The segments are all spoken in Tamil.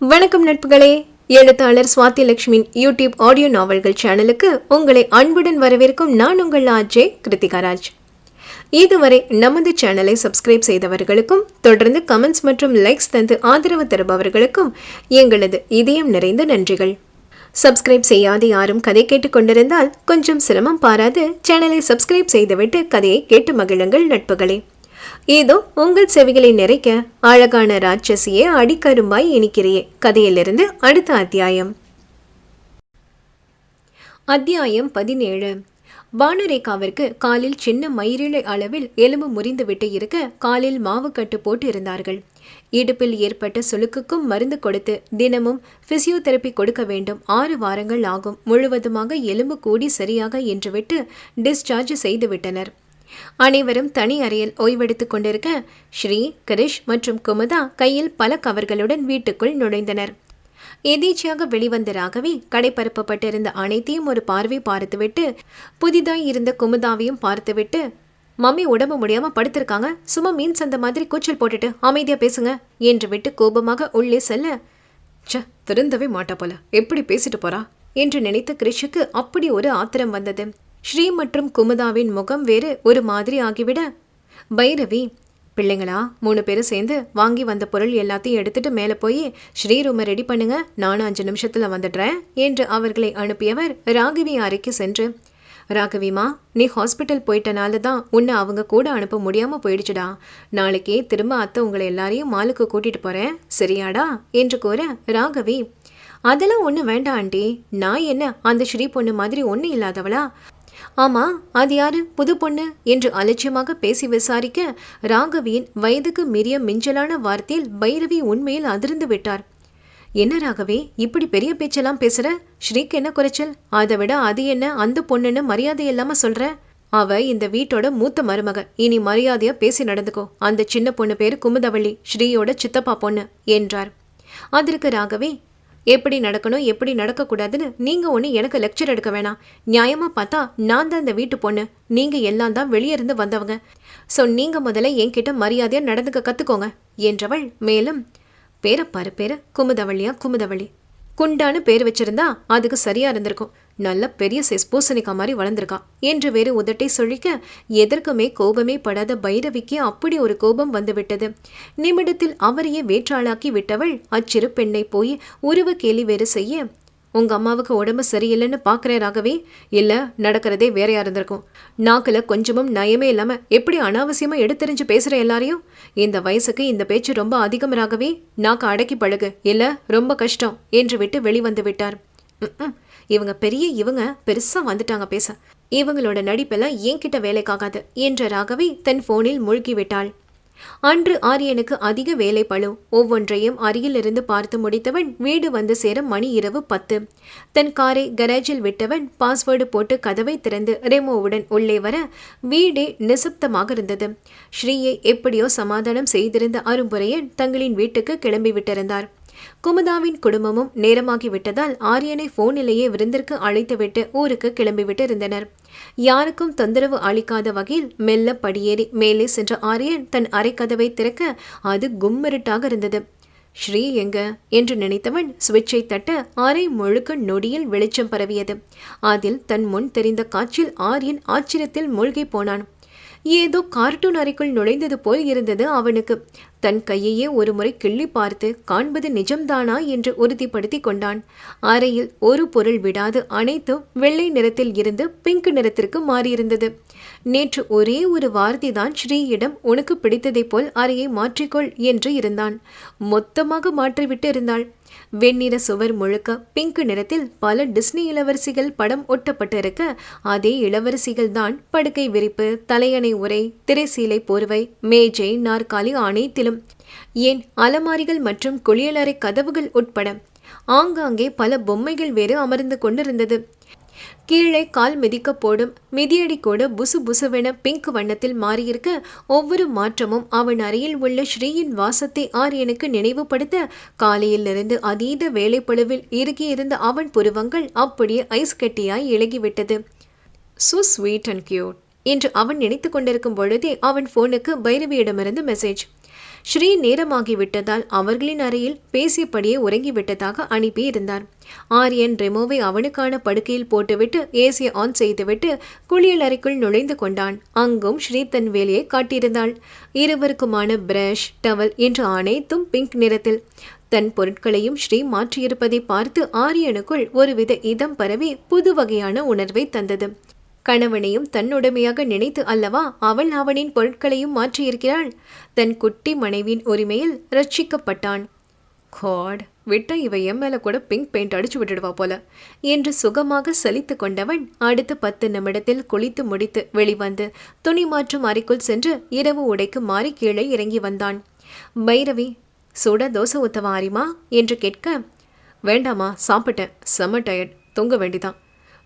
வணக்கம் நட்புகளே. எழுத்தாளர் சுவாதி லட்சுமியின் யூடியூப் ஆடியோ நாவல்கள் சேனலுக்கு உங்களை அன்புடன் வரவேற்கும் நான் உங்கள் ஆஜே கிருத்திகாராஜ். இதுவரை நமது சேனலை சப்ஸ்கிரைப் செய்தவர்களுக்கும் தொடர்ந்து கமெண்ட்ஸ் மற்றும் லைக்ஸ் தந்து ஆதரவு தருபவர்களுக்கும் எங்களது இதயம் நிறைந்த நன்றிகள். சப்ஸ்கிரைப் செய்யாத யாரும் கதை கேட்டுக்கொண்டிருந்தால் கொஞ்சம் சிரமம் பாராது. சேனலை சப்ஸ்கிரைப் செய்துவிட்டு கதையை கேட்டு மகிழுங்கள் நட்புகளே. ஏதோ உங்கள் செவிகளை நிறைக்க அழகான ராட்சசியே அடிக்கரும்பாய் இனிக்கிறியே. கதையிலிருந்து அடுத்த அத்தியாயம். அத்தியாயம் பதினேழு. பானுரேகாவிற்கு காலில் சின்ன மயிரிழை அளவில் எலும்பு முறிந்துவிட்டு இருக்க காலில் மாவு கட்டு போட்டு இருந்தார்கள் இடுப்பில் ஏற்பட்ட சுளுக்குக்கும் மருந்து கொடுத்து தினமும் பிசியோதெரப்பி கொடுக்க வேண்டும். ஆறு வாரங்கள் ஆகும். முழுவதுமாக எலும்பு கூடி சரியாக என்றுவிட்டு டிஸ்சார்ஜ் செய்து விட்டனர் அனைவரும் தனி அறையில் ஓய்வெடுத்துக் கொண்டிருக்க ஸ்ரீ கிரிஷ் மற்றும் குமுதா கையில் பல கவர்களுடன் வீட்டுக்குள் நுழைந்தனர். எதேச்சியாக வெளிவந்த ராகவி கடைப்பரப்பப்பட்டிருந்த அனைத்தையும் ஒரு பார்வை பார்த்துவிட்டு புதிதாய் இருந்த குமுதாவையும் பார்த்துவிட்டு மம்மி உடம்பு முடியாம படுத்திருக்காங்க. சும்மா மீன் சந்த மாதிரி கூச்சல் போட்டுட்டு அமைதியா பேசுங்க என்று விட்டு கோபமாக உள்ளே செல்ல ச்ச திருந்தவே மாட்டா போல. எப்படி பேசிட்டு போறா? என்று நினைத்த கிரிஷுக்கு அப்படி ஒரு ஆத்திரம் வந்தது. ஸ்ரீ மற்றும் குமுதாவின் முகம் வேறு ஒரு மாதிரி ஆகிவிட. பைரவி பிள்ளைங்களா மூணு பேரும் சேர்ந்து வாங்கி வந்த பொருள் எல்லாத்தையும் எடுத்துட்டு மேலே போய் ஸ்ரீ ரூமை ரெடி பண்ணுங்க நானும் அஞ்சு நிமிஷத்தில் வந்துடுறேன் என்று அவர்களை அனுப்பியவர் ராகவி அறைக்கு சென்று. ராகவிமா நீ ஹாஸ்பிட்டல் போயிட்டனால தான் உன்னை அவங்க கூட அனுப்ப முடியாமல் போயிடுச்சுடா. நாளைக்கே திரும்ப அத்தை உங்களை எல்லாரையும் மாலுக்கு கூட்டிட்டு போறேன் சரியாடா? என்று கூற ராகவி அதெல்லாம் ஒன்றும் வேண்டாம் ஆண்டி. நான் என்ன அந்த ஸ்ரீ பொண்ணு மாதிரி ஒன்றும் இல்லாதவளா? ஆமா அது யாரு? புது பொண்ணு என்று அலட்சியமாக பேசி விசாரிக்க ராகவியின் வயதுக்கு மீறிய மிஞ்சலான வார்த்தையில் பைரவி உண்மையில் அதிர்ந்து விட்டார். என்ன ராகவி இப்படி பெரிய பேச்செல்லாம் பேசுற? ஸ்ரீக்கு என்ன குறைச்சல்? அதை விட அது என்ன அந்த பொண்ணுன்னு மரியாதை இல்லாம சொல்ற? அவ இந்த வீட்டோட மூத்த மருமக. இனி மரியாதையா பேசி நடந்துக்கோ. அந்த சின்ன பொண்ணு பேரு குமுதவள்ளி ஸ்ரீயோட சித்தப்பா பொண்ணு என்றார். அதற்கு ராகவி எப்படி நடக்கணும் எப்படி நடக்கக்கூடாதுன்னு நீங்கள் ஒன்று எனக்கு லெக்சர் எடுக்க வேணாம். நியாயமாக பார்த்தா நான் தான் இந்த வீட்டு பொண்ணு. நீங்கள் எல்லாம் தான் வெளியே இருந்து வந்தவங்க. ஸோ நீங்கள் முதல்ல என்கிட்ட மரியாதையாக நடந்துக்க கற்றுக்கோங்க என்றவள் மேலும் பேரப்பாரு பேர குமுதவள்ளியா குமுதவள்ளி? குண்டான்னு பேர் வச்சிருந்தா அதுக்கு சரியாக இருந்திருக்கும். நல்ல பெரிய சைஸ் பூசணிக்கா மாதிரி வளர்ந்துருக்கா என்று வேறு உதட்டை சொல்லிக்க எதற்குமே கோபமே படாத பைரவிக்கு அப்படி ஒரு கோபம் வந்துவிட்டது. நிமிடத்தில் அவரையே வேற்றாளாக்கி விட்டவள் அச்சிறு பெண்ணை போய் உருவ கேலி வேறு செய்ய உங்க அம்மாவுக்கு உடம்பு சரியில்லைன்னு பாக்குறேன் ராகவே. இல்ல நடக்கிறதே வேறையா இருந்திருக்கும். நாக்கில் கொஞ்சமும் நயமே இல்லாம எப்படி அனாவசியமா எடுத்தறிஞ்சு பேசுற எல்லாரையும்? இந்த வயசுக்கு இந்த பேச்சு ரொம்ப அதிகம் ராகவே. நாக்கு அடக்கி பழகு. இல்ல ரொம்ப கஷ்டம். என்று விட்டு வெளிவந்து விட்டார். இவங்க பெரிய இவங்க பெருசா வந்துட்டாங்க பேச. இவங்களோட நடிப்பெல்லாம் என்கிட்ட வேலைக்காகாது என்ற ராகவி தன் போனில் மூழ்கி விட்டாள் அன்று ஆரியனுக்கு அதிக வேலை பளு. ஒவ்வொன்றையும் அருகிலிருந்து பார்த்து முடித்தவன் வீடு வந்து சேர மணி இரவு பத்து. தன் காரை கராஜில் விட்டவன் பாஸ்வேர்டு போட்டு கதவை திறந்து ரெமோவுடன் உள்ளே வர வீடே நிசப்தமாக இருந்தது. ஸ்ரீயை எப்படியோ சமாதானம் செய்திருந்த அரும்புரையன் தங்களின் வீட்டுக்கு கிளம்பி விட்டிருந்தார். குமுதாவின் குடும்பமும் நேரமாகி விட்டதால் ஆரியனை போனிலேயே விருந்திற்கு அழைத்துவிட்டு ஊருக்கு கிளம்பிவிட்டு இருந்தனர் யாருக்கும் தொந்தரவு அளிக்காத வகையில் மெல்ல படியேறி மேலே சென்ற ஆரியன் தன் அறைக்கதவை திறக்க அது கும்மிருட்டாக இருந்தது. ஸ்ரீ எங்க என்று நினைத்தவன் சுவிட்சை தட்ட அறை முழுக்க நொடியில் வெளிச்சம் பரவியது. அதில் தன் முன் தெரிந்த காட்சியில் ஆரியன் ஆச்சரியத்தில் மூழ்கி போனான். ஏதோ கார்ட்டூன் அறைக்குள் நுழைந்தது போல் இருந்தது அவனுக்கு. தன் கையையே ஒருமுறை கிள்ளி பார்த்து காண்பது நிஜம்தானா என்று உறுதிப்படுத்தி கொண்டான். அறையில் ஒரு பொருள் விடாது அனைத்தும் வெள்ளை நிறத்தில் இருந்து பிங்க் நிறத்திற்கு மாறியிருந்தது. நேற்று ஒரே ஒரு வார்த்தை தான் ஸ்ரீயிடம் உனக்கு பிடித்ததைப் போல் அறையை மாற்றிக்கொள் என்று இருந்தான். மொத்தமாக மாற்றிவிட்டு இருந்தாள். வெண்ணிற சுவர் முழுக்க பிங்க் நிறத்தில் பல டிஸ்னி இளவரசிகள் படம் ஒட்டப்பட்டிருக்க அதே இளவரசிகள் தான் படுக்கை விரிப்பு தலையணை உரை திரைசீலை போர்வை மேஜை நாற்காலி அனைத்திலும் ஏன் அலமாரிகள் மற்றும் குளியலறை கதவுகள் உட்பட. ஆங்காங்கே பல பொம்மைகள் வேறு அமர்ந்து கொண்டிருந்தது. கீழே கால் மிதிக்க போடும் மிதியடி கூட புசு புசுவென பிங்க் வண்ணத்தில் மாறியிருக்க ஒவ்வொரு மாற்றமும் அவன் அறையில் உள்ள ஸ்ரீயின் வாசத்தை ஆரியனுக்கு நினைவுபடுத்த காலையிலிருந்து அதீத வேலைப்பளுவில் இறுகியிருந்த அவன் புருவங்கள் அப்படியே ஐஸ் கட்டியாய் இழகிவிட்டது சோ ஸ்வீட் அண்ட் கியூட் என்று அவன் நினைத்து கொண்டிருக்கும் பொழுதே அவன் போனுக்கு பைரவியிடமிருந்து மெசேஜ் ஸ்ரீ நேரமாகிவிட்டதால் அவர்களின் அறையில் பேசியபடியே உறங்கிவிட்டதாக அனுப்பியிருந்தார் ஆரியன் ரெமோவை அவனுக்கான படுக்கையில் போட்டுவிட்டு ஏசியை ஆன் செய்துவிட்டு குளியல் அறைக்குள் நுழைந்து கொண்டான். அங்கும் ஸ்ரீ தன் வேலையை காட்டியிருந்தாள். இருவருக்குமான பிரஷ் டவல் என்று அனைத்தும் பிங்க் நிறத்தில். தன் பொருட்களையும் ஸ்ரீ மாற்றியிருப்பதை பார்த்து ஆரியனுக்குள் ஒருவித இதம் பரவி புது வகையான உணர்வை தந்தது. கணவனையும் தன்னுடைமையாக நினைத்து அல்லவா அவள் அவனின் பொருட்களையும் மாற்றியிருக்கிறாள்? தன் குட்டி மனைவியின் உரிமையில் ரட்சிக்கப்பட்டான். காட் விட்ட இவ என் மேல கூட பிங்க் பெயிண்ட் அடிச்சு விட்டுடுவா போல. என்று சுகமாக சலித்து கொண்டவன் அடுத்த பத்து நிமிடத்தில் குளித்து முடித்து வெளிவந்து துணி மாற்றும் அறைக்குள் சென்று இரவு உடைக்கு மாறி கீழே இறங்கி வந்தான். பைரவி சுட தோசை ஊத்தவா ஆரிமா என்று கேட்க வேண்டாமா சாப்பிட்டேன். செம்ம டயர்ட் தூங்க வேண்டிதான்.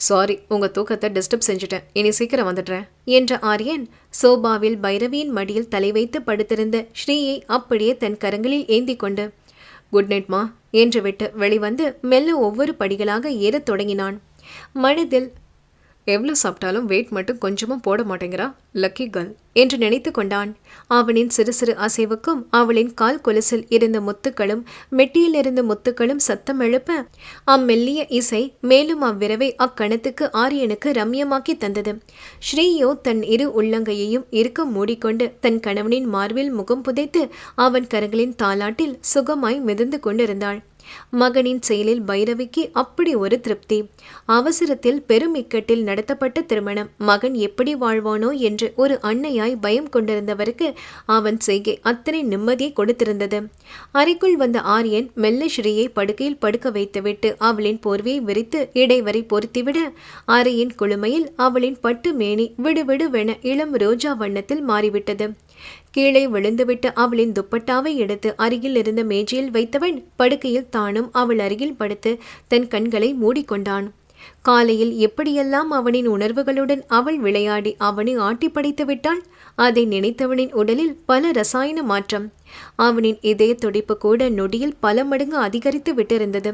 சாரி உங்க தூக்கத்தை டிஸ்டர்ப் செஞ்சுட்டேன். இனி சீக்கிரம் வந்துடுறேன். என்ற ஆரியன் சோபாவில் பைரவியின் மடியில் தலை வைத்து படுத்திருந்த ஸ்ரீயை அப்படியே தன் கரங்களில் ஏந்தி கொண்டு குட் நைட்மா என்று விட்டு வெளிவந்து மெல்ல ஒவ்வொரு படிகளாக ஏறத் தொடங்கினான். மனதில் எவ்வளோ சாப்பிட்டாலும் வெயிட் மட்டும் கொஞ்சமும் போட மாட்டேங்கிறா லக்கி கேர்ள் என்று நினைத்து கொண்டான். அவனின் சிறு சிறு அசைவுக்கும் அவளின் கால் கொலுசில் இருந்த முத்துக்களும் மெட்டியில் இருந்த முத்துக்களும் சத்தம் எழுப்ப அம்மெல்லிய இசை மேலும் அவ்விரவை அக்கணத்துக்கு ஆரியனுக்கு ரம்யமாக்கி தந்தது. ஸ்ரீயோ தன் இரு உள்ளங்கையையும் இருக்க மூடிக்கொண்டு தன் கணவனின் மார்பில் முகம் புதைத்து அவன் கரங்களின் தாலாட்டில் சுகமாய் மிதந்து கொண்டிருந்தாள். மகனின் செயலில் பைரவிக்கு அப்படி ஒரு திருப்தி. அவசரத்தில் பெரும் இக்கட்டில் நடத்தப்பட்ட திருமணம். மகன் எப்படி வாழ்வானோ என்று ஒரு அன்னையாய் பயம் கொண்டிருந்தவருக்கு அவன் செய்கை அத்தனை நிம்மதியை கொடுத்திருந்தது. அறைக்குள் வந்த ஆரியன் மெல்ல ஸ்ரீயை படுக்கையில் படுக்க வைத்துவிட்டு அவளின் போர்வையை விரித்து இடைவரை பொருத்திவிட அறையின் குளுமையில் அவளின் பட்டு மேனி விடுவிடுவென இளம் ரோஜா வண்ணத்தில் மாறிவிட்டது. கீழே விழுந்துவிட்டு அவளின் துப்பட்டாவை எடுத்து அருகில் இருந்த மேஜையில் வைத்தவன் படுக்கையில் தானும் அவள் அருகில் படுத்து தன் கண்களை மூடிக்கொண்டான். காலையில் எப்படியெல்லாம் அவனின் உணர்வுகளுடன் அவள் விளையாடி அவனை ஆட்டி படைத்து விட்டாள் அதை நினைத்தவனின் உடலில் பல ரசாயன மாற்றம். அவனின் இதய துடிப்பு கூட நொடியில் பல மடங்கு அதிகரித்து விட்டிருந்தது.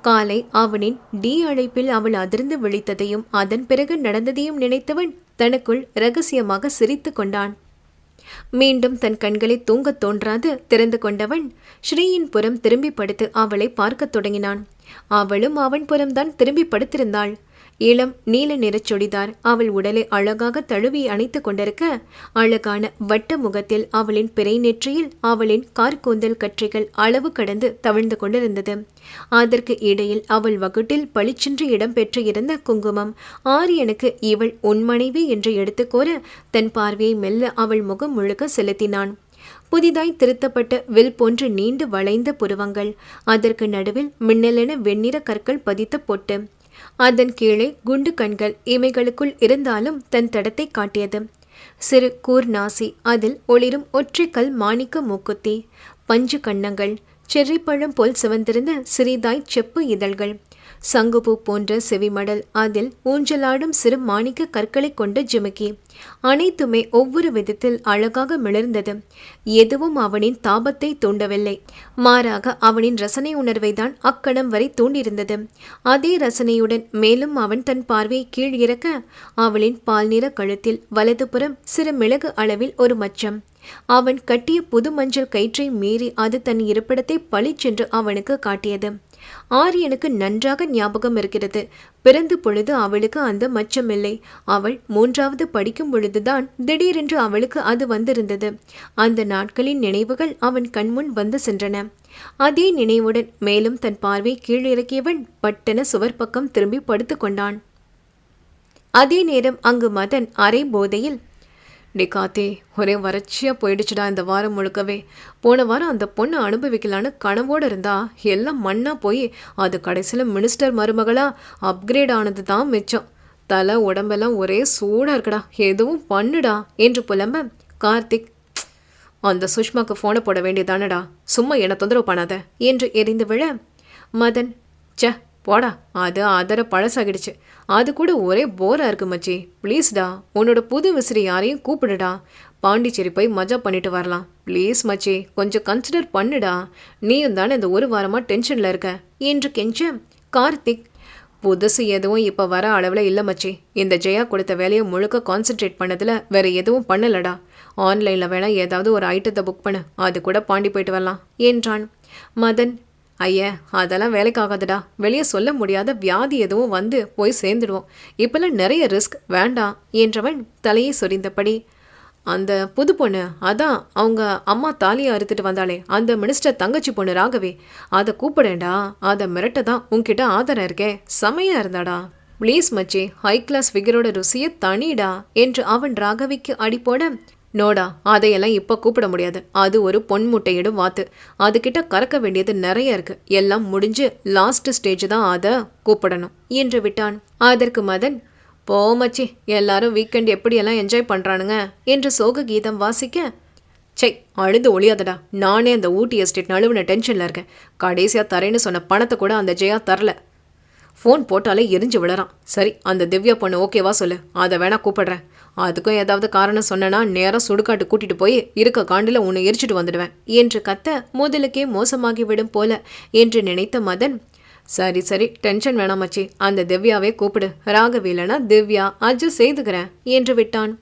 காலை அவனின் டி அழைப்பில் அவள் அதிர்ந்து விழித்ததையும் அதன் பிறகு நடந்ததையும் நினைத்தவன் தனக்குள் ரகசியமாக சிரித்து கொண்டான். மீண்டும் தன் கண்களை தூங்கத் தோன்றாது திறந்து கொண்டவன் ஸ்ரீயின் புறம் திரும்பி படுத்து அவளை பார்க்கத் தொடங்கினான். அவளும் அவன் புறம்தான் திரும்பி படுத்திருந்தாள். இளம் நீல நிறச் சுடிதார் அவள் உடலை அழகாக தழுவி அணைத்துக் கொண்டிருக்க அழகான வட்ட முகத்தில் அவளின் பிறை நெற்றியில் அவளின் கார்கூந்தல் கற்றைகள் அளவு கடந்து தவிழ்ந்து கொண்டிருந்தது. அதற்கு இடையில் அவள் வகுட்டில் பளிச்சென்று இடம்பெற்று இருந்த குங்குமம் ஆரியனுக்கு இவள் உன் மனைவி என்று எடுத்துக்கோர தன் பார்வையை மெல்ல அவள் முகம் முழுக்க செலுத்தினான். புதிதாய் திருத்தப்பட்ட வில் போன்று நீண்டு வளைந்த புருவங்கள் அதற்கு நடுவில் மின்னலென வெண்ணிற கற்கள் பதித்த பொட்டு அதன் கீழே குண்டு கண்கள் இமைகளுக்குள் இருந்தாலும் தன் தடத்தை காட்டியது. சிறு கூர் நாசி அதில் ஒளிரும் ஒற்றைக்கல் மாணிக்க மூக்குத்தி பஞ்சு கன்னங்கள் செர்ரிப்பழம் போல் சிவந்திருந்த சிறிதாய் செப்பு இதழ்கள். சங்குபூ போன்ற செவிமடல் அதில் ஊஞ்சலாடும் சிறு மாணிக்க கற்களை கொண்ட ஜிமிக்கி. அனைத்துமே ஒவ்வொரு விதத்தில் அழகாக மிளர்ந்தது. எதுவும் அவனின் தாபத்தை தூண்டவில்லை. மாறாக அவனின் ரசனை உணர்வை தான் அக்கணம் வரை தூண்டியிருந்தது. அதே ரசனையுடன் மேலும் அவன் தன் பார்வையை கீழ் இறக்க அவளின் பால் நிற கழுத்தில் வலதுபுறம் சிறு மிளகு அளவில் ஒரு மச்சம். அவன் கட்டிய புது மஞ்சள் கயிற்றை மீறி அது தன் இருப்பிடத்தை பளிச்சென்று அவனுக்கு காட்டியது. ஆரியனுக்கு நன்றாக ஞாபகம் இருக்கிறது. பிறந்த பொழுது அவளுக்கு அந்த மச்சமில்லை. அவள் மூன்றாவது படிக்கும் பொழுதுதான் திடீரென்று அவளுக்கு அது வந்திருந்தது. அந்த நாட்களின் நினைவுகள் அவன் கண்முன் வந்து சென்றன. அதே நினைவுடன் மேலும் தன் பார்வை கீழிறக்கியவன் பட்டன சுவர் பக்கம் திரும்பி படுத்துக்கொண்டான். அதே நேரம் அங்கு மதன் அரை போதையில் டி காத்தே ஒரே வறட்சியாக போயிடுச்சுடா இந்த வாரம் முழுக்கவே. போன வாரம் அந்த பொண்ணை அனுபவிக்கலான்னு கனவோடு இருந்தா எல்லாம் மண்ணாக போய் அது கடைசியில் மினிஸ்டர் மருமகளாக அப்கிரேட் ஆனது தான் மிச்சம். தலை உடம்பெல்லாம் ஒரே சூடாக இருக்குடா. எதுவும் பண்ணுடா என்று புலம்ப கார்த்திக். அந்த சுஷ்மாக்கு ஃபோனை போட வேண்டியதானடா. சும்மா என்னை தொந்தரவு பண்ணாத என்று எரிந்து விழ மதன். ச போடா. அது அதர பழசாகிடுச்சு. அது கூட ஒரே போராக இருக்கு மச்சி. ப்ளீஸ்டா உன்னோட புது விசிறி யாரையும் கூப்பிடுடா. பாண்டிச்சேரி போய் மஜா பண்ணிட்டு வரலாம். ப்ளீஸ் மச்சி கொஞ்சம் கன்சிடர் பண்ணுடா. நீயும் தானே இந்த ஒரு வாரமாக டென்ஷனில் இருக்க. என்று கெஞ்ச கார்த்திக் புதுசு எதுவும் இப்போ வர அளவில் இல்லை மச்சி. இந்த ஜெயா கொடுத்த வேலையை முழுக்க கான்சென்ட்ரேட் பண்ணதில் வேற எதுவும் பண்ணலடா. ஆன்லைனில் வேணால் ஏதாவது ஒரு ஐட்டத்தை புக் பண்ணு. அது கூட பாண்டி போயிட்டு வரலாம் என்றான். மதன் ஐயா அதெல்லாம் வேலைக்காகாதுடா. வெளியே சொல்ல முடியாத வியாதி எதுவும் வந்து போய் சேர்ந்துடுவோம் இப்பெல்லாம் நிறைய ரிஸ்க் வேண்டாம் என்றவன் தலையை சொரிந்தபடி. அந்த புது பொண்ணு அதான் அவங்க அம்மா தாலியை அறுத்துட்டு வந்தாளே அந்த மினிஸ்டர் தங்கச்சி பொண்ணு ராகவே. அதை கூப்பிடேன்டா அதை மிரட்ட தான் உன்கிட்ட ஆதாரம் இருக்கே. செமையாக இருந்தாடா. ப்ளீஸ் மச்சி ஹை கிளாஸ் ஃபிகரோட ருசியை தனிடா என்று அவன் ராகவிக்கு அடிப்போட நோடா அதையெல்லாம் இப்போ கூப்பிட முடியாது. அது ஒரு பொன் முட்டையிடும் வாத்து. அதுகிட்ட கறக்க வேண்டியது நிறைய இருக்கு. எல்லாம் முடிஞ்சு லாஸ்ட் ஸ்டேஜ் தான் அதை கூப்பிடணும். என்று விட்டான். அதற்கு மதன் போமச்சி எல்லாரும் வீக்கெண்ட் எப்படியெல்லாம் என்ஜாய் பண்ணுறானுங்க என்று சோக கீதம் வாசிக்க சை அழுது ஒளியாதடா நானே அந்த ஊட்டி எஸ்டேட் நழுவின டென்ஷனில் இருக்கேன். கடைசியாக தரேன்னு சொன்ன பணத்தை கூட அந்த ஜெயா தரல. ஃபோன் போட்டாலே எரிஞ்சு விழறான். சரி அந்த திவ்யா பொண்ணு ஓகேவா சொல்லு. அதை வேணா கூப்பிடுறேன். அதுக்கும் ஏதாவது காரணம் சொன்னனா நேராக சுடுகாட்டு கூட்டிட்டு போய் இருக்க காண்டில் உன்னை எரிச்சிட்டு வந்துடுவேன் என்று கத்த முதலுக்கே மோசமாகிவிடும் போல என்று நினைத்த மதன் சரி சரி டென்ஷன் வேணாம் மச்சி. அந்த திவ்யாவே கூப்பிடு. ராகவேலனா திவ்யா அஜு செய்துக்கிறேன் என்று விட்டான்.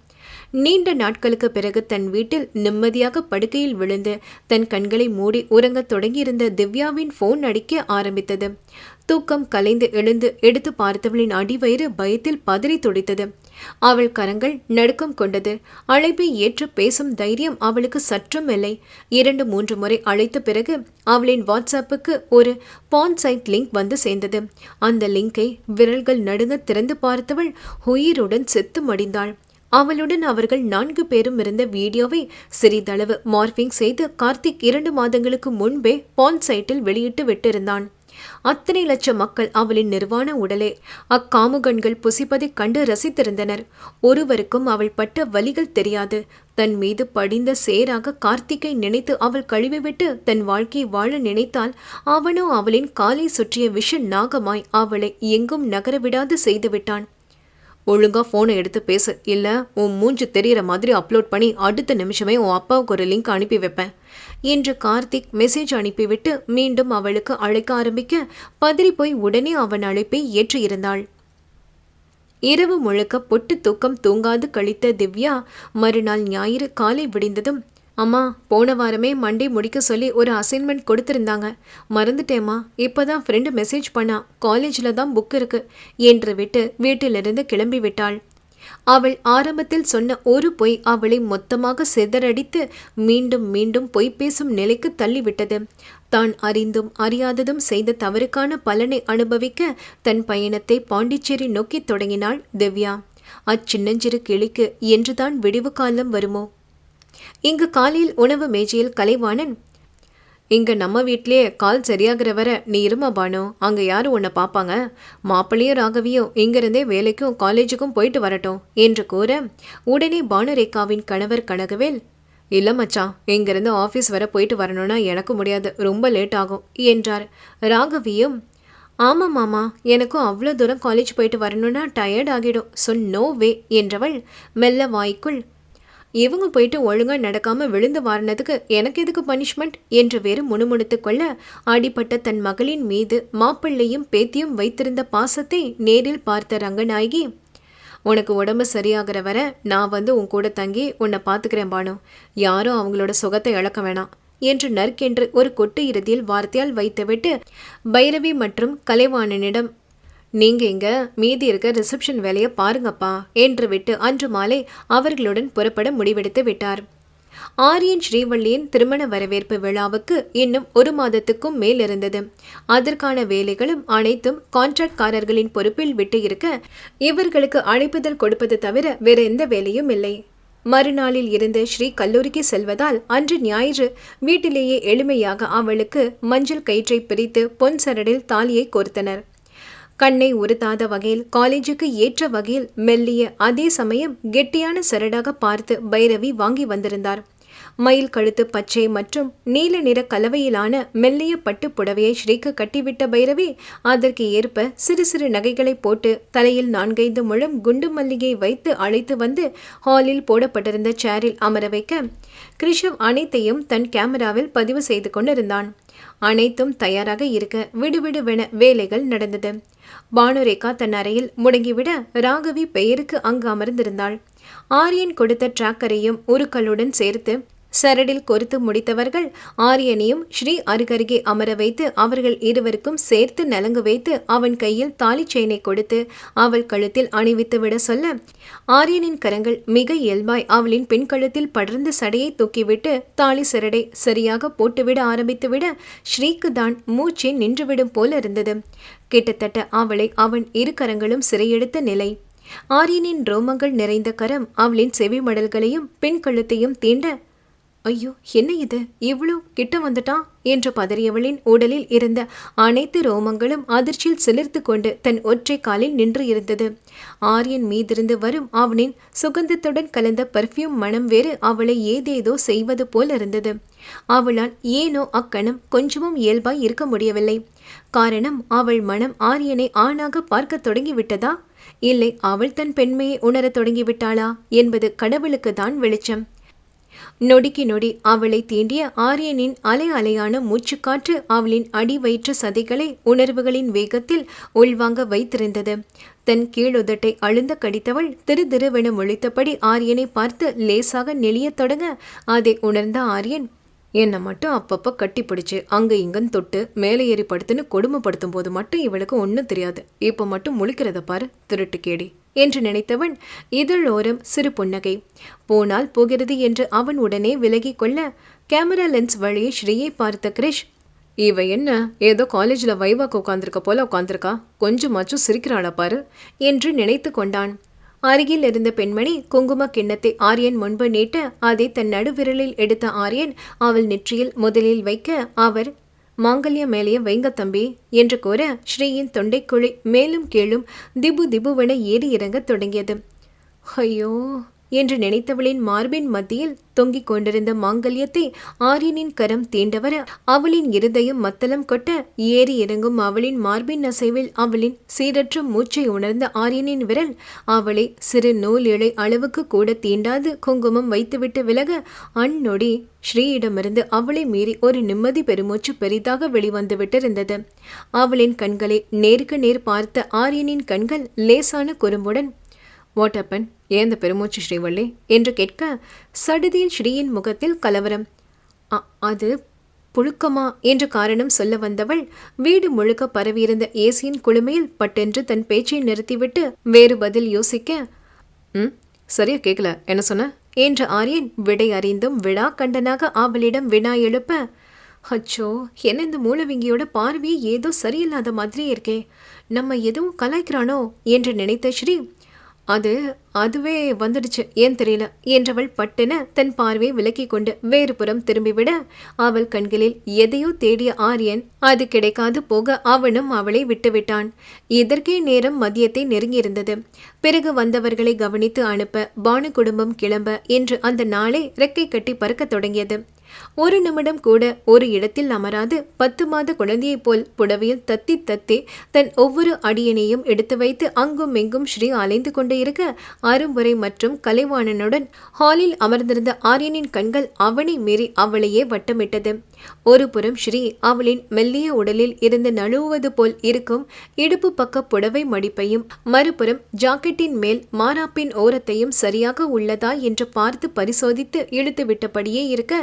நீண்ட நாட்களுக்கு பிறகு தன் வீட்டில் நிம்மதியாக படுக்கையில் விழுந்து தன் கண்களை மூடி உறங்கத் தொடங்கியிருந்த திவ்யாவின் போன் அடிக்க ஆரம்பித்தது. தூக்கம் கலைந்து எழுந்து எடுத்து பார்த்தவளின் அடிவயிறு பயத்தில் பதறி துடித்தது. அவள் கரங்கள் நடுக்கம் கொண்டது. அழைப்பை ஏற்று பேசும் தைரியம் அவளுக்கு சற்றும் இல்லை. இரண்டு மூன்று முறை அழைத்த பிறகு அவளின் வாட்ஸ்அப்புக்கு ஒரு பான் சைட் லிங்க் வந்து சேர்ந்தது. அந்த லிங்கை விரல்கள் நடுங்க திறந்து பார்த்தவள் உயிருடன் செத்து மடிந்தாள். அவளுடன் அவர்கள் நான்கு பேரும் இருந்த வீடியோவை சிறிதளவு மார்பிங் செய்து கார்த்திக் இரண்டு மாதங்களுக்கு முன்பே பான் சைட்டில் வெளியிட்டு விட்டிருந்தான். அத்தனை லட்சம் மக்கள் அவளின் நிர்வாண உடலே அக்காமுகன்கள் புசிப்பதைக் கண்டு ரசித்திருந்தனர். ஒருவருக்கும் அவள் பட்ட வலிகள் தெரியாது. தன் மீது படிந்த சேராக கார்த்திகை நினைத்து அவள் கழுவிவிட்டு தன் வாழ்க்கையை வாழ நினைத்தால் அவனோ அவளின் காலை சுற்றிய விஷ நாகமாய் அவளை எங்கும் நகரவிடாது செய்துவிட்டான். ஒழுங்கா ஃபோனை எடுத்து பேசு. இல்லை உன் மூஞ்சி தெரிகிற மாதிரி அப்லோட் பண்ணி அடுத்த நிமிஷமே உன் அப்பாவுக்கு ஒரு லிங்க் அனுப்பி வைப்பேன். என்று கார்த்திக் மெசேஜ் அனுப்பிவிட்டு மீண்டும் அவளுக்கு அழைக்க ஆரம்பிக்க பதறி போய் உடனே அவன் அழைப்பை ஏற்றியிருந்தாள் இரவு முழுக்க பொட்டு தூக்கம் தூங்காது கழித்த திவ்யா மறுநாள் ஞாயிறு காலை விடிந்ததும் அம்மா போன வாரமே மண்டே முடிக்க சொல்லி ஒரு அசைன்மெண்ட் கொடுத்துருந்தாங்க. மறந்துட்டேம்மா. இப்போ தான் ஃப்ரெண்டு மெசேஜ் பண்ணா. காலேஜில் தான் புக் இருக்கு. என்று விட்டு வீட்டிலிருந்து கிளம்பி விட்டாள். அவள் ஆரம்பத்தில் சொன்ன ஒரு பொய் அவளை மொத்தமாக சிதறடித்து மீண்டும் மீண்டும் பொய் பேசும் நிலைக்கு தள்ளிவிட்டது. தான் அறிந்தும் அறியாததும் செய்த தவறுக்கான பலனை அனுபவிக்க தன் பயணத்தை பாண்டிச்சேரி நோக்கி தொடங்கினாள் திவ்யா. அச்சின்னஞ்சிறு கிளிக்கு என்றுதான் விடிவு காலம் வருமோ? இங்கு காலையில் உணவு மேஜையில் கலைவாணன். இங்க நம்ம வீட்லயே கால் சரியாகிற வர நீ இருமா பானு அங்க யாரும் உன்னை பார்ப்பாங்க மாப்பிள்ளையும் ராகவியும் இங்கிருந்தே வேலைக்கும் காலேஜுக்கும் போயிட்டு வரட்டும் என்று கூற உடனே பானுரேகாவின் கணவர் கனகவேல் இல்லை மச்சான் இங்கிருந்து ஆஃபீஸ் வர போயிட்டு வரணும்னா எனக்கு முடியாது ரொம்ப லேட் ஆகும் என்றார். ராகவியும் ஆமாம் மாமா எனக்கும் அவ்வளோ தூரம் காலேஜ் போயிட்டு வரணும்னா டயர்ட் ஆகிடும் ஸோ நோ வே என்றவள் மெல்ல வாய்க்குள் இவங்க போயிட்டு ஒழுங்கா நடக்காம விழுந்து வாரினதுக்கு எனக்கு எதுக்கு பனிஷ்மெண்ட் என்று வேறு முணுமுணுத்து கொள்ள அடிப்பட்ட தன் மகளின் மீது மாப்பிள்ளையும் பேத்தியும் வைத்திருந்த பாசத்தை நேரில் பார்த்த ரங்கநாயகி உனக்கு உடம்பு சரியாகிற வர நான் வந்து உன் கூட தங்கி உன்னை பார்த்துக்கிறேன் பானு. யாரும் அவங்களோட சுகத்தை இழக்க வேணாம் என்று நற்கென்று ஒரு கொட்டு இறுதியில் வார்த்தையால் வைத்துவிட்டு பைரவி மற்றும் கலைவாணனிடம் நீங்க இங்க மீதி இருக்க ரிசப்ஷன் வேலையை பாருங்கப்பா என்று விட்டு அன்று மாலை அவர்களுடன் புறப்பட முடிவெடுத்து விட்டார். ஆரியன் ஸ்ரீவள்ளியின் திருமண வரவேற்பு விழாவுக்கு இன்னும் ஒரு மாதத்துக்கும் மேல் இருந்தது. அதற்கான வேலைகளும் அனைத்தும் கான்ட்ராக்ட்காரர்களின் பொறுப்பில் விட்டு இருக்க இவர்களுக்கு அழைப்புதல் கொடுப்பது தவிர வேற எந்த வேலையும் இல்லை. மறுநாளில் இருந்து ஸ்ரீ கல்லூரிக்கு செல்வதால் அன்று ஞாயிறு வீட்டிலேயே எளிமையாக அவளுக்கு மஞ்சள் கயிற்றை பிரித்து பொன் சரடில் தாலியை கோர்த்தனர். கண்ணை உறுத்தாத வகையில் காலேஜுக்கு ஏற்ற வகையில் மெல்லிய அதே சமயம் கெட்டியான சரடாக பார்த்து பைரவி வாங்கி வந்திருந்தார். மயில் கழுத்து பச்சை மற்றும் நீல நிற கலவையிலான மெல்லிய பட்டு புடவையை ஸ்ரீக்கு கட்டிவிட்ட பைரவி அதற்கு ஏற்ப சிறு சிறு நகைகளை போட்டு தலையில் நான்கைந்து முழம் குண்டு மல்லிகை வைத்து அழைத்து வந்து ஹாலில் போடப்பட்டிருந்த சேரில் அமர வைக்க கிருஷவ் அனைத்தையும் தன் கேமராவில் பதிவு செய்து கொண்டிருந்தான். அனைத்தும் தயாராக இருக்க விடுவிடுவென வேலைகள் நடந்தது. பானுரேகா தன் அறையில் முடங்கிவிட ராகவி பெயருக்கு அங்கு அமர்ந்திருந்தாள். ஆரியன் கொடுத்த டிராக்கரையும் உருக்களுடன் சேர்த்து சரடில் கொறுத்து முடித்தவர்கள் ஆரியனையும் ஸ்ரீ அருகருகே அமர வைத்து அவர்கள் இருவருக்கும் சேர்த்து நலங்கு வைத்து அவன் கையில் தாலி செயினை கொடுத்து அவள் கழுத்தில் அணிவித்து விட சொல்ல ஆரியனின் கரங்கள் மிக இயல்பாய் அவளின் பெண் கழுத்தில் படர்ந்து சடையை தூக்கிவிட்டு தாலி சரடை சரியாக போட்டுவிட ஆரம்பித்துவிட ஸ்ரீக்கு தான் மூச்சே நின்றுவிடும் போல இருந்தது. கிட்டத்தட்ட அவளை அவன் இரு கரங்களும் சிறையெடுத்த நிலை. ஆரியனின் ரோமங்கள் நிறைந்த கரம் அவளின் செவி மடல்களையும் பெண் கழுத்தையும் தீண்ட ஐயோ என்ன இது? இவ்வளோ கிட்ட வந்துட்டான் என்று பதறியவளின் உடலில் இருந்த அனைத்து ரோமங்களும் அதிர்ச்சியில் சிலிர்த்து கொண்டு தன் ஒற்றை காலில் நின்று இருந்தது. ஆரியன் மீதிருந்து வரும் அவனின் சுகந்தத்துடன் கலந்த பர்ஃப்யூம் மனம் வேறு அவளை ஏதேதோ செய்வது போல் இருந்தது. அவளால் ஏனோ அக்கணம் கொஞ்சமும் இயல்பாய் இருக்க முடியவில்லை. காரணம் அவள் மனம் ஆரியனை ஆணாக பார்க்க தொடங்கிவிட்டதா? இல்லை அவள் தன் பெண்மையை உணரத் தொடங்கிவிட்டாளா என்பது கடவுளுக்கு தான் வெளிச்சம். நொடிக்கு நொடி அவளை தீண்டிய ஆரியனின் அலை அலையான மூச்சுக்காற்று அவளின் அடி வயிற்று சதைகளை உணர்வுகளின் வேகத்தில் உள்வாங்க வைத்திருந்தது. தன் கீழுதட்டை அழுந்த கடித்தவள் திரு திருவென முழித்தபடி ஆரியனை பார்த்து லேசாக நெளியத் தொடங்க அதை உணர்ந்த ஆரியன் என்னை மட்டும் அப்பப்போ கட்டி பிடிச்சி அங்கே இங்கன்னு தொட்டு மேலே ஏறி படுத்துன்னு கொடுமைப்படுத்தும் போது மட்டும் இவளுக்கு ஒன்றும் தெரியாது. இப்போ மட்டும் முழிக்கிறத பாரு திருட்டு கேடி. என்று நினைத்தவன் இதழோரம் சிறு புன்னகை. போனால் போகிறது என்று அவன் உடனே விலகி கொள்ள கேமரா லென்ஸ் வழியே ஸ்ரீயை பார்த்த கிரிஷ் இவ என்ன ஏதோ காலேஜில் வைவாக்கு உட்காந்துருக்க போல உட்காந்துருக்கா கொஞ்சமாச்சும் சிரிக்கிறாளா பாரு என்று நினைத்து கொண்டான். அருகில் இருந்த பெண்மணி குங்கும கிண்ணத்தை ஆரியன் முன்பு நீட்ட அதை தன் நடுவிரலில் எடுத்த ஆரியன் அவள் நெற்றியில் முதலில் வைக்க அவர் மாங்கல்ய மேலேயே வைங்க தம்பி என்று கூற ஸ்ரீயின் தொண்டைக்குழி மேலும் கீழும் திபு திபுவென ஏறி இறங்க தொடங்கியது. ஐயோ என்று நினைத்தவளின் மார்பின் மத்தியில் தொங்கிக் கொண்டிருந்த மாங்கல்யத்தை ஆரியனின் கரம் தீண்டவர அவளின் இருதயம் மத்தளம் கொட்ட ஏறி இறங்கும் அவளின் மார்பின் அசைவில் அவளின் சீரற்ற மூச்சை உணர்ந்த ஆரியனின் விரல் அவளை சிறு நூல் இழை அளவுக்கு கூட தீண்டாது குங்குமம் வைத்துவிட்டு விலக அந்நொடி ஸ்ரீயிடமிருந்து அவளை மீறி ஒரு நிம்மதி பெருமூச்சு பெரிதாக வெளிவந்து விட்டிருந்தது. அவளின் கண்களை நேருக்கு நேர் பார்த்த ஆரியனின் கண்கள் லேசான குறும்புடன் வாட்டப்பன் ஏன் இந்த பெருமூச்சு ஸ்ரீவள்ளி? என்று கேட்க சடுதியில் ஸ்ரீயின் முகத்தில் கலவரம். "அ- அது புழுக்கமா? என்று காரணம் சொல்ல வந்தவள் வீடு முழுக்க பரவியிருந்த ஏசியின் குளுமையில் பட்டென்று தன் பேச்சை நிறுத்திவிட்டு வேறு பதில் யோசிக்க ம் சரியா கேட்கல என்ன சொன்ன? என்று ஆரியன் விடை அறிந்தும் விழா கண்டனாக அவளிடம் வினா எழுப்ப அச்சோ என்ன இந்த மூலவிங்கியோட பார்வையே ஏதோ சரியில்லாத மாதிரியே இருக்கே. நம்ம எதுவும் கலாய்க்கிறானோ? என்று நினைத்த ஸ்ரீ அது அதுவே வந்துடுச்சு. ஏன் தெரியல? என்றவள் பட்டென தன் பார்வையை விலக்கிக் கொண்டு வேறுபுறம் திரும்பிவிட அவள் கண்களில் எதையோ தேடிய ஆரியன் அது கிடைக்காது போக அவனும் அவளை விட்டுவிட்டான். இதற்கே நேரம் மதியத்தை நெருங்கியிருந்தது. பிறகு வந்தவர்களை கவனித்து அனுப்ப பானு குடும்பம் கிளம்ப என்று அந்த நாளே ரெக்கை கட்டி பறக்கத் தொடங்கியது. ஒரு நிமிடம் கூட ஒரு இடத்தில் அமராது பத்து மாத குழந்தையைப் போல் புடவையில் தத்தி தத்தி தன் ஒவ்வொரு அடியனையும் எடுத்து வைத்து அங்கும் எங்கும் ஸ்ரீ அலைந்து கொண்டே இருக்க அரும்புரை மற்றும் கலைவாணனுடன் ஹாலில் அமர்ந்திருந்த ஆரியனின் கண்கள் அவனை மீறி அவளையே வட்டமிட்டது. ஒருபுறம் ஸ்ரீ அவளின் மெல்லிய உடலில் இருந்து நழுவுவது போல் இருக்கும் இடுப்பு பக்க புடவை மடிப்பையும் மறுபுறம் ஜாக்கெட்டின் மேல் மாராப்பின் ஓரத்தையும் சரியாக உள்ளதா என்று பார்த்து பரிசோதித்து இழுத்து விட்டபடியே இருக்க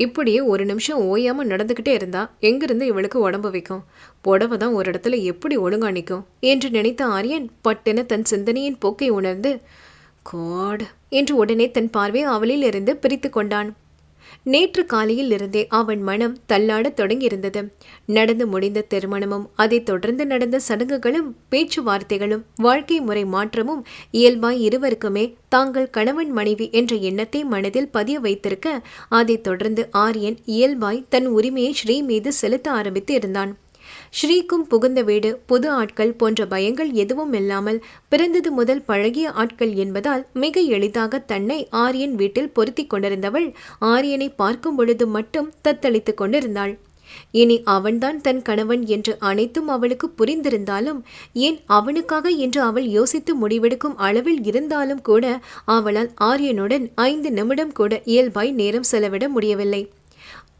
இப்படியே ஒரு நிமிஷம் ஓயாமல் நடந்துக்கிட்டே இருந்தா எங்கிருந்து இவளுக்கு உடம்பு வைக்கும்? புடவை தான் ஒரு இடத்துல எப்படி ஒழுங்கா நிற்கும் என்று நினைத்த ஆரியன் பட்டென தன் சிந்தனையின் போக்கை உணர்ந்து கோட் என்று உடனே தன் பார்வை அவளில் இருந்து பிரித்து கொண்டான். நேற்று காலையில் இருந்தே அவன் மனம் தள்ளாடத் தொடங்கியிருந்தது. நடந்து முடிந்த திருமணமும் அதைத் தொடர்ந்து நடந்த சடங்குகளும் பேச்சுவார்த்தைகளும் வாழ்க்கை முறை மாற்றமும் இயல்பாய் இருவருக்குமே தாங்கள் கணவன் மனைவி என்ற எண்ணத்தை மனதில் பதிய வைத்திருக்க அதைத் தொடர்ந்து ஆரியன் இயல்பாய் தன் உரிமையை ஸ்ரீ மீது செலுத்த ஆரம்பித்து இருந்தான். ஸ்ரீக்கும் புகுந்த வீடு புது ஆட்கள் போன்ற பயங்கள் எதுவும் இல்லாமல் பிறந்தது முதல் பழகிய ஆட்கள் என்பதால் மிக எளிதாக தன்னை ஆரியன் வீட்டில் பொருத்தி கொண்டிருந்தவள் ஆரியனை பார்க்கும் பொழுது மட்டும் தத்தளித்துக் கொண்டிருந்தாள். இனி அவன்தான் தன் கணவன் என்று அனைத்தும் அவளுக்கு புரிந்திருந்தாலும் ஏன் அவனுக்காக என்று அவள் யோசித்து முடிவெடுக்கும் அளவில் இருந்தாலும் கூட அவளால் ஆரியனுடன் ஐந்து நிமிடம் கூட இயல்பாய் நேரம் செலவிட முடியவில்லை.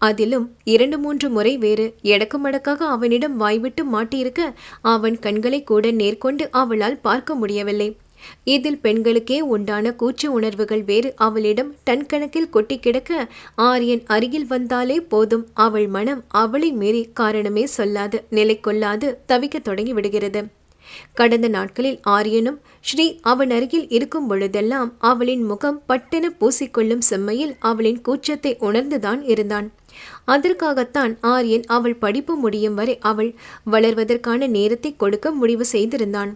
அதிலும் இரண்டு மூன்று முறை வேறு எடக்குமடக்காக அவனிடம் வாய்விட்டு மாட்டியிருக்க அவன் கண்களை கூட நேர்கொண்டு அவளால் பார்க்க முடியவில்லை. இதில் பெண்களுக்கே உண்டான கூச்ச உணர்வுகள் வேறு அவளிடம் டன் கணக்கில் கொட்டி கிடக்க ஆரியன் அருகில் வந்தாலே போதும். அவள் மனம் அவளை மீறி காரணமே சொல்லாது நிலை கொள்ளாது தவிக்கத் தொடங்கி விடுகிறது. கடந்த நாட்களில் ஆரியனும் ஸ்ரீ அவன் அருகில் இருக்கும் பொழுதெல்லாம் அவளின் முகம் பட்டென பூசிக்கொள்ளும் செம்மையில் அவளின் கூச்சத்தை உணர்ந்துதான் இருந்தான். அதற்காகத்தான் ஆரியன் அவள் படிப்பு முடியும் வரை அவள் வளர்வதற்கான நேரத்தை கொடுக்க முடிவு செய்திருந்தான்.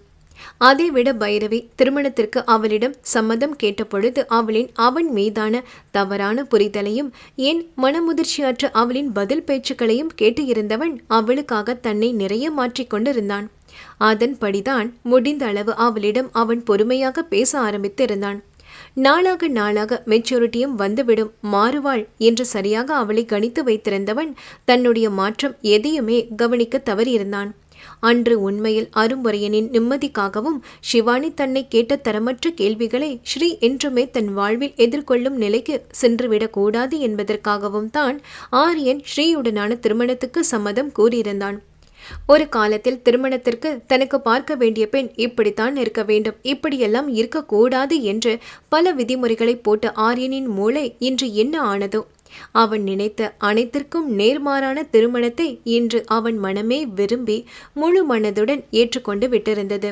அதைவிட பைரவி திருமணத்திற்கு அவளிடம் சம்மதம் கேட்டபொழுது அவளின் அவன் மீதான தவறான புரிதலையும் ஏன் மனமுதிர்ச்சியற்ற அவளின் பதில் பேச்சுக்களையும் கேட்டு இருந்தவன் அவளுக்காக தன்னை நிறைய மாற்றிக்கொண்டிருந்தான் அதன்படிதான் முடிந்த அளவு அவளிடம் அவன் பொறுமையாக பேச ஆரம்பித்திருந்தான். நாளாக நாளாக மெச்சூரிட்டியும் வந்துவிடும். மாறுவாள் என்று சரியாக அவளை கணித்து வைத்திருந்தவன் தன்னுடைய மாற்றம் எதையுமே கவனிக்க தவறியிருந்தான். அன்று உண்மையில் அரும்பொறையனின் நிம்மதிக்காகவும் சிவானி தன்னை கேட்ட தரமற்ற கேள்விகளை ஸ்ரீ என்றுமே தன் வாழ்வில் எதிர்கொள்ளும் நிலைக்கு சென்றுவிடக் கூடாது என்பதற்காகவும் தான் ஆரியன் ஸ்ரீயுடனான திருமணத்துக்கு சம்மதம் கூறியிருந்தான். ஒரு காலத்தில் திருமணத்திற்கு தனக்கு பார்க்க வேண்டிய பெண் இப்படித்தான் இருக்க வேண்டும். இப்படியெல்லாம் இருக்கக்கூடாது என்று பல விதிமுறைகளை போட்ட ஆரியனின் மூளை இன்று என்ன ஆனதோ? அவன் நினைத்த அனைத்திற்கும் நேர்மாறான திருமணத்தை இன்று அவன் மனமே விரும்பி முழு மனதுடன் ஏற்றுக்கொண்டு விட்டிருந்தது.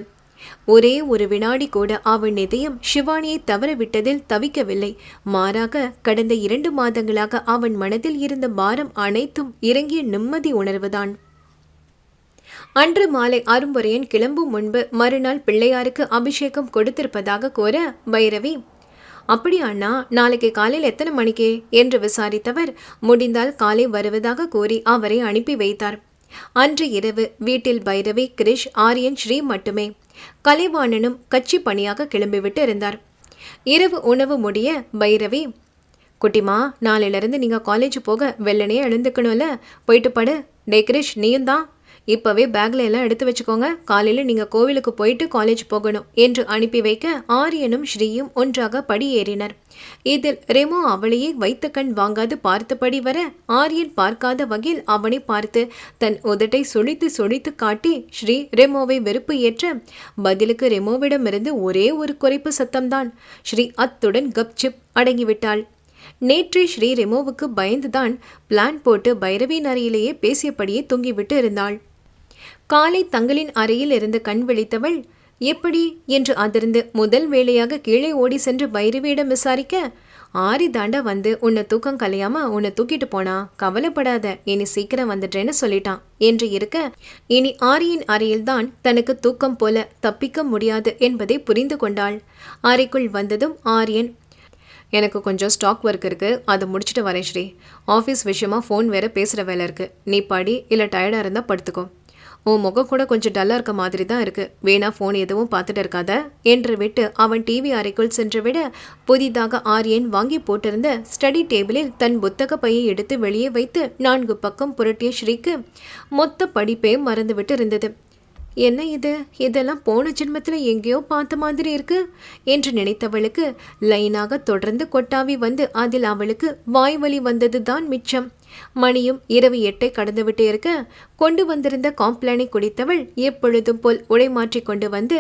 ஒரே ஒரு வினாடி கூட அவன் இதயம் சிவானியை தவறவிட்டதில் தவிக்கவில்லை. மாறாக கடந்த இரண்டு மாதங்களாக அவன் மனதில் இருந்த பாரம் அனைத்தும் இறங்கிய நிம்மதி உணர்வுதான். அன்று மாலை அரும்புரையன் கிளம்பும் முன்பு மறுநாள் பிள்ளையாருக்கு அபிஷேகம் கொடுத்திருப்பதாக கூற பைரவி அப்படி அண்ணா நாளைக்கு காலையில் எத்தனை மணிக்கே? என்று விசாரித்தவர். முடிந்தால் காலை வருவதாக கூறி அவரை அனுப்பி வைத்தார். அன்று இரவு வீட்டில் பைரவி கிரிஷ் ஆரியன் ஸ்ரீ மட்டுமே. கலைவாணனும் கட்சி பணியாக கிளம்பிவிட்டு இருந்தார். இரவு உணவு முடிய பைரவி குட்டிமா நாளையிலிருந்து நீங்கள் காலேஜ் போக வெள்ளனே எழுந்துக்கணும்ல. போயிட்டு படு. டே கிரிஷ் நீயும் தான். இப்போவே பேக்ல எல்லாம் எடுத்து வச்சுக்கோங்க. காலையில் நீங்கள் கோவிலுக்கு போயிட்டு காலேஜ் போகணும் என்று அனுப்பி வைக்க ஆரியனும் ஸ்ரீயும் ஒன்றாக படியேறினர். இதில் ரெமோ அவளையே வைத்த கண் வாங்காது பார்த்தபடி வர ஆரியன் பார்க்காத வகையில் அவனை பார்த்து தன் உதட்டை சுழித்து சுழித்து காட்டி ஸ்ரீ ரெமோவை வெறுப்பு ஏற்ற பதிலுக்கு ரெமோவிடமிருந்து ஒரே ஒரு குறைப்பு சத்தம்தான். ஸ்ரீ அத்துடன் கப்சிப் அடங்கிவிட்டாள். நேற்றே ஸ்ரீ ரெமோவுக்கு பயந்துதான் பிளான் போட்டு பைரவி அறையிலேயே பேசியபடியே தூங்கிவிட்டு இருந்தாள். காலை தங்களின் அறையில் இருந்து கண் விழித்தவள் எப்படி என்று அதிர்ந்து முதல் வேளையாக கீழே ஓடி சென்று பைரவியிடம் விசாரிக்க ஆரி தாண்டா வந்து உன்னை தூக்கம் கலையாம உன்னை தூக்கிட்டு போனா? கவலைப்படாத இனி சீக்கிரம் வந்துட்டேன்னு சொல்லிட்டான். என்று இருக்க இனி ஆரியின் அறையில்தான் தனக்கு தூக்கம் போல தப்பிக்க முடியாது என்பதை புரிந்து கொண்டாள். அறைக்குள் வந்ததும் ஆரியன் எனக்கு கொஞ்சம் ஸ்டாக் ஒர்க் இருக்குது அதை முடிச்சுட்டு வரேன் ஸ்ரீ. ஆஃபீஸ் விஷயமா ஃபோன் வேற பேசுகிற வேலை இருக்குது நீ படி இல்லை டயர்டாக இருந்தால் படுத்துக்கோ. உன் முகம் கூட கொஞ்சம் டல்லாக இருக்க மாதிரி தான் இருக்கு. வேணா ஃபோன் எதுவும் பார்த்துட்டு இருக்காத. என்று விட்டு அவன் டிவி அறைக்குள் சென்று விட புதிதாக ஆரியன் வாங்கி போட்டிருந்த ஸ்டடி டேபிளில் தன் புத்தக பையை எடுத்து வெளியே வைத்து நான்கு பக்கம் புரட்டிய ஸ்ரீக்கு மொத்த படிப்பே மறந்துவிட்டு இருந்தது. என்ன இது? இதெல்லாம் போன ஜென்மத்தில் எங்கேயோ பார்த்த மாதிரி இருக்கு? என்று நினைத்தவளுக்கு லைனாக தொடர்ந்து கொட்டாவி வந்து அதில் அவளுக்கு வாய்வலி வந்தது தான் மிச்சம். மணியும் இரவு எட்டை கடந்துவிட்டு இருக்க கொண்டு வந்திருந்த காம்ப்ளானை குடித்தவள் எப்பொழுதும் போல் உடை மாற்றி கொண்டு வந்து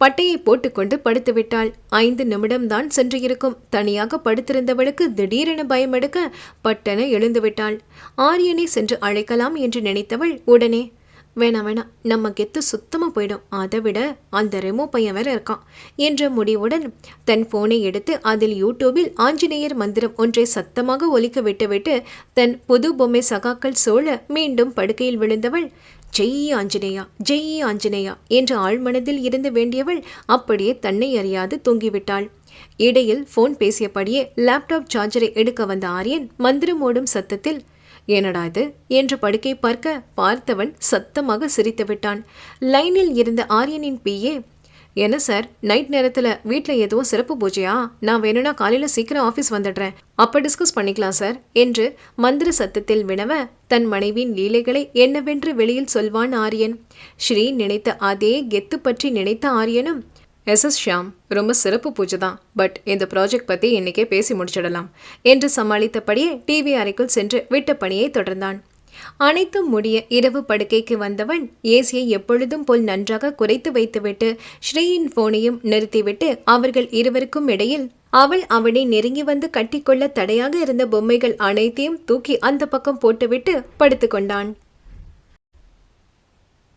பட்டையை போட்டுக்கொண்டு படுத்துவிட்டாள். ஐந்து நிமிடம்தான் சென்று இருக்கும். தனியாக படுத்திருந்தவளுக்கு திடீரென பயம் எடுக்க பட்டென எழுந்துவிட்டாள். ஆரியனை சென்று அழைக்கலாம் என்று நினைத்தவள் உடனே வேணாம் வேணாம் நம்ம கெத்து சுத்தமாக போயிடும். அதை விட அந்த ரெமோ பையன் வேற இருக்கான். என்ற முடிவுடன் தன் ஃபோனை எடுத்து அதில் யூடியூபில் ஆஞ்சநேயர் மந்திரம் ஒன்றை சத்தமாக ஒலிக்க விட்டுவிட்டு தன் புது பொம்மை சகாக்கள் சோழ மீண்டும் படுக்கையில் விழுந்தவள் ஜெய் ஆஞ்சநேயா ஜெய் ஆஞ்சநேயா என்ற ஆழ்மனதில் இருந்து வேண்டியவள் அப்படியே தன்னை அறியாது தூங்கிவிட்டாள். இடையில் ஃபோன் பேசியபடியே லேப்டாப் சார்ஜரை எடுக்க வந்த ஆரியன் மந்திரம் ஓடும் சத்தத்தில் என்னடா இது? என்று படுக்கை பார்க்க பார்த்தவன் சத்தமாக சிரித்து விட்டான். லைனில் இருந்த ஆரியனின் பிஏ என்ன சார் நைட் நேரத்தில் வீட்டில் எதுவும் சிறப்பு பூஜையா? நான் வேணும்னா காலையில் சீக்கிரம் ஆஃபீஸ் வந்துடுறேன். அப்போ டிஸ்கஸ் பண்ணிக்கலாம் சார் என்று மந்திர சத்தத்தில் வினவ தன் மனைவியின் லீலைகளை என்னவென்று வெளியில் சொல்வான் ஆரியன். ஸ்ரீ நினைத்த அதே கெத்து பற்றி நினைத்த ஆரியனும் எஸ் எஸ் ஷியாம் ரொம்ப சிறப்பு பூஜை தான். பட் இந்த ப்ராஜெக்ட் பற்றி இன்னைக்கே பேசி முடிச்சிடலாம். என்று சமாளித்தபடியே டிவி அறைக்குள் சென்று விட்ட பணியை தொடர்ந்தான். அனைத்தும் முடிய இரவு படுக்கைக்கு வந்தவன் ஏசியை எப்பொழுதும் போல் நன்றாக குறைத்து வைத்துவிட்டு ஸ்ரீயின் போனையும் நிறுத்திவிட்டு அவர்கள் இருவருக்கும் இடையில் அவள் அவனை நெருங்கி வந்து கட்டிக்கொள்ள தடையாக இருந்த பொம்மைகள் அனைத்தையும் தூக்கி அந்த பக்கம் போட்டுவிட்டு படுத்துக்கொண்டான்.